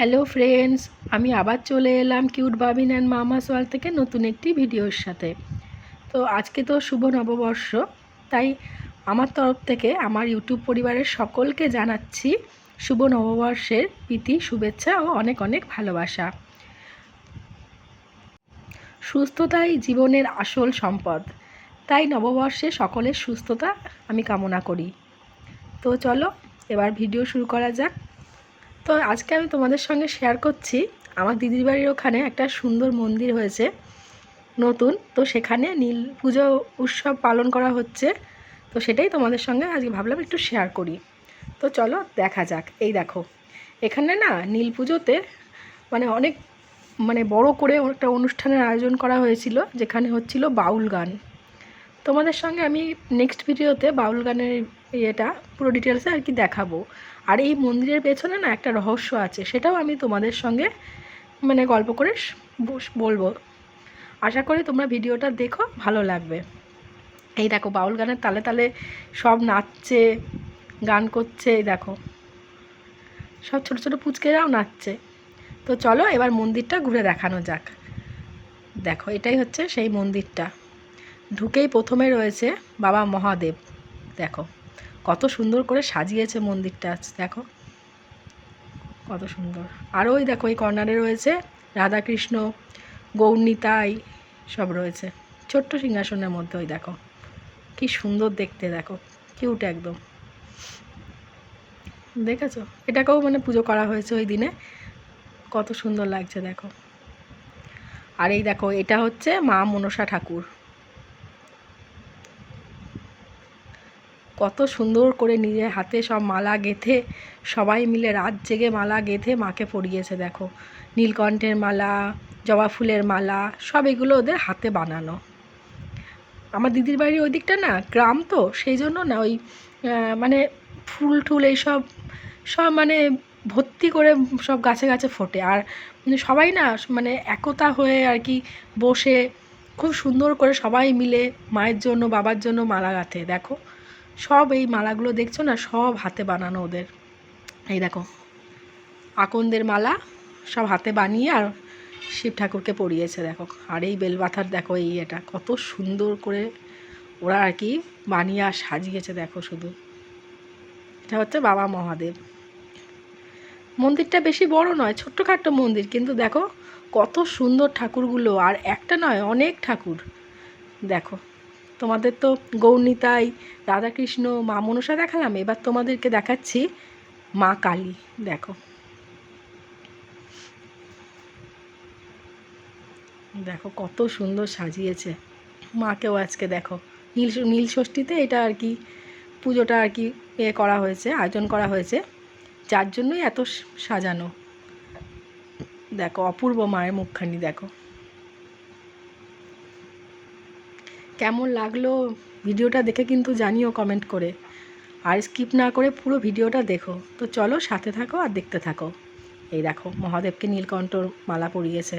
Hello friends, আমি আবার চলে এলাম কিউট বাবিন অ্যান্ড মামাস ওয়াল থেকে নতুন একটি ভিডিওর সাথে। তো আজকে তো শুভ নববর্ষ, তাই আমার তরফ থেকে আমার ইউটিউব পরিবারের সকলকে জানাচ্ছি শুভ নববর্ষের প্রীতি, শুভেচ্ছা ও অনেক অনেক ভালোবাসা। সুস্থতাই জীবনের আসল সম্পদ, তাই নববর্ষে সকলের সুস্থতা আমি কামনা করি। তো চলো, এবার ভিডিও শুরু করা যাক। তো আজকে আমি তোমাদের সঙ্গে শেয়ার করছি। আমার দিদির বাড়ির ওখানে একটা সুন্দর মন্দির হয়েছে, নতুন। তো সেখানে নীল পুজো উৎসব পালন করা হচ্ছে। তো সেটাই তোমাদের সঙ্গে আজকে ভাবলাম একটু শেয়ার করি। তো চলো দেখা যাক। এই দেখো, এখানে না নীল পুজোতে মানে অনেক মানে বড় করে একটা অনুষ্ঠানের আয়োজন করা হয়েছিল, যেখানে হচ্ছিল বাউল গান। তোমাদের সঙ্গে আমি নেক্সট ভিডিওতে বাউল গানের ইয়েটা, পুরো ডিটেলসে আর কি দেখাবো। আর এই মন্দিরের পেছনে না একটা রহস্য আছে, সেটাও আমি তোমাদের সঙ্গে মানে গল্প করে বলব। আশা করি তোমরা ভিডিওটা দেখো, ভালো লাগবে। এই দেখো, বাউল গানের তালে তালে সব নাচছে, গান করছে, এই দেখো। সব ছোটো ছোটো পুচকেরাও নাচছে। তো চলো এবার মন্দিরটা ঘুরে দেখানো যাক। দেখো, এটাই হচ্ছে সেই মন্দিরটা। ঢুকেই প্রথমে রয়েছে বাবা মহাদেব। দেখো, কত সুন্দর করে সাজিয়েছে মন্দিরটা দেখো। কত সুন্দর। আর ওই দেখো, এই কর্নারে রয়েছে রাধাকৃষ্ণ গৌরনীতাই সব রয়েছে। ছোট্ট সিংহাসনের মধ্যে ওই দেখো, কি সুন্দর দেখতে, দেখো কিউট একদম। দেখেছ? এটাকেও মানে পুজো করা হয়েছে ওই দিনে। কত সুন্দর লাগছে, দেখো। আর এই দেখো, এটা হচ্ছে মা মনসা ঠাকুর। কত সুন্দর করে নিজের হাতে সব মালা গেঁথে, সবাই মিলে রাত জেগে মালা গেঁথে মাকে পরিয়েছে, দেখো। নীলকণ্ঠের মালা, জবা ফুলের মালা, সব এগুলো ওদের হাতে বানানো। আমার দিদির বাড়ির ওই দিকটা না, গ্রাম তো, সেই জন্য না ওই মানে ফুল টুল এইসব, সব মানে ভর্তি করে সব গাছে গাছে ফোটে। আর মানে সবাই না মানে একতা হয়ে আর কি বসে খুব সুন্দর করে সবাই মিলে মায়ের জন্য, বাবার জন্য মালা গাঁথে, দেখো। সব এই মালাগুলো দেখছ না, সব হাতে বানানো ওদের। এই দেখো, আকন্দের মালা সব হাতে বানিয়ে আর শিব ঠাকুরকে পরিয়েছে, দেখো। আর এই বেলপাথার, দেখো এই এটা, কত সুন্দর করে ওরা আর কি বানিয়ে আর সাজিয়েছে, দেখো শুধু। এটা হচ্ছে বাবা মহাদেব। মন্দিরটা বেশি বড় নয়, ছোট্টখাট্ট মন্দির, কিন্তু দেখো কত সুন্দর ঠাকুরগুলো। আর একটা নয়, অনেক ঠাকুর। দেখো তোমাদের তো গৌরনীতাই, রাধাকৃষ্ণ, মা মনসা দেখালাম। এবার তোমাদেরকে দেখাচ্ছি মা কালী। দেখো। দেখো, কত সুন্দর সাজিয়েছে। মাকেও আজকে দেখো। নীল নীল ষষ্ঠীতে এটা আর কি পুজোটা আর কি এ করা হয়েছে, আয়োজন করা হয়েছে। যার জন্যই এত সাজানো। দেখো, অপূর্ব মায়ের মুখখানি, দেখো। কেমন লাগল ভিডিওটা দেখে কিন্তু জানিও কমেন্ট করে। আর স্কিপ না করে পুরো ভিডিওটা দেখো। তো চলো সাথে থাকো আর দেখতে থাকো। এই দেখো, মহাদেবকে নীলকণ্ঠর মালা পরিয়েছে।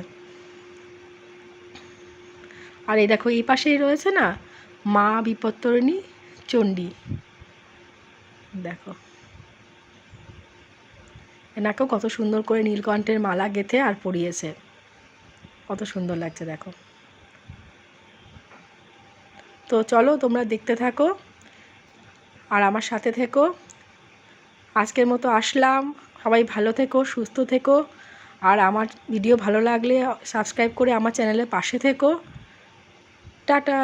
আর এই দেখো, এই পাশেই রয়েছে না, মা বিপত্তরিণী চণ্ডী। দেখো। এনাকেও কত সুন্দর করে নীলকণ্ঠের মালা গেঁথে আর পরিয়েছে। কত সুন্দর লাগছে, দেখো। তো চলো তোমরা দেখতে থাকো আর আমার সাথে থেকো। আজকের মতো আসলাম। সবাই ভালো থেকো, সুস্থ থেকো। আর আমার ভিডিও ভালো লাগলে সাবস্ক্রাইব করে আমার চ্যানেলের পাশে থেকো। টাটা!